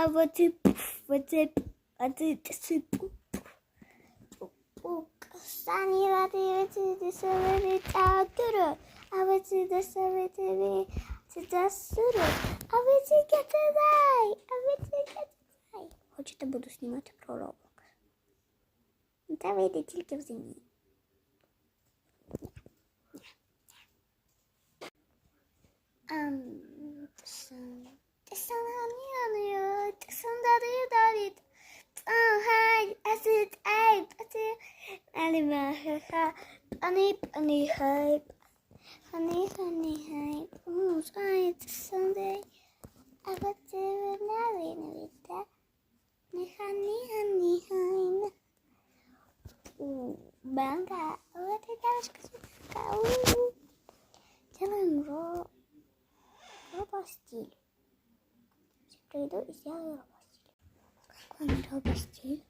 А вот и пф, вот и пф, а ты ты пф, пф, пф. Сані радиці ти собі так а ви ці до собі тобі це та суру, а ви ці катавай, а ви ці катавай. Хочете буду знімати про Roblox. Ну, Та вийде тільки в зимі. Ам, аліма, ха, ані, ані, хай, ані, ані, хай, умус, ай, це сандей, а вот це винали, не відте, не хані, ані, хай, у, банка, вот і девочка, сумка, у, делаем ро, робостиль. Приду и сделаю робостиль. Какой робостиль?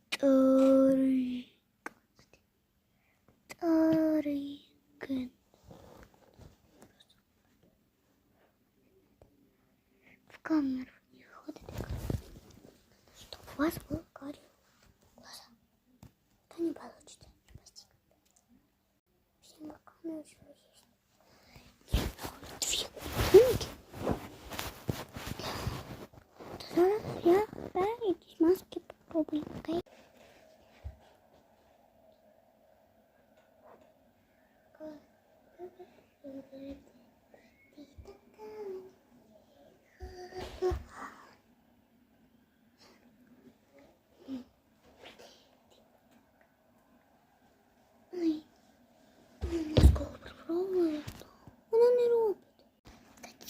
камеру не ходите. Чтоб у вас был карий глаза. То не получится. Простите. Всем пока, у есть. Две кухоньки. Зараз я якісь маски попробую. Окей?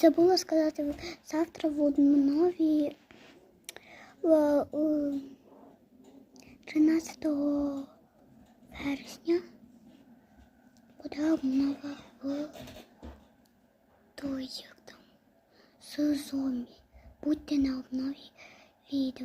Забула сказати, завтра в нові е, е, 13 вересня буде обнова в той, як з зомбі. Будьте на обнові відео.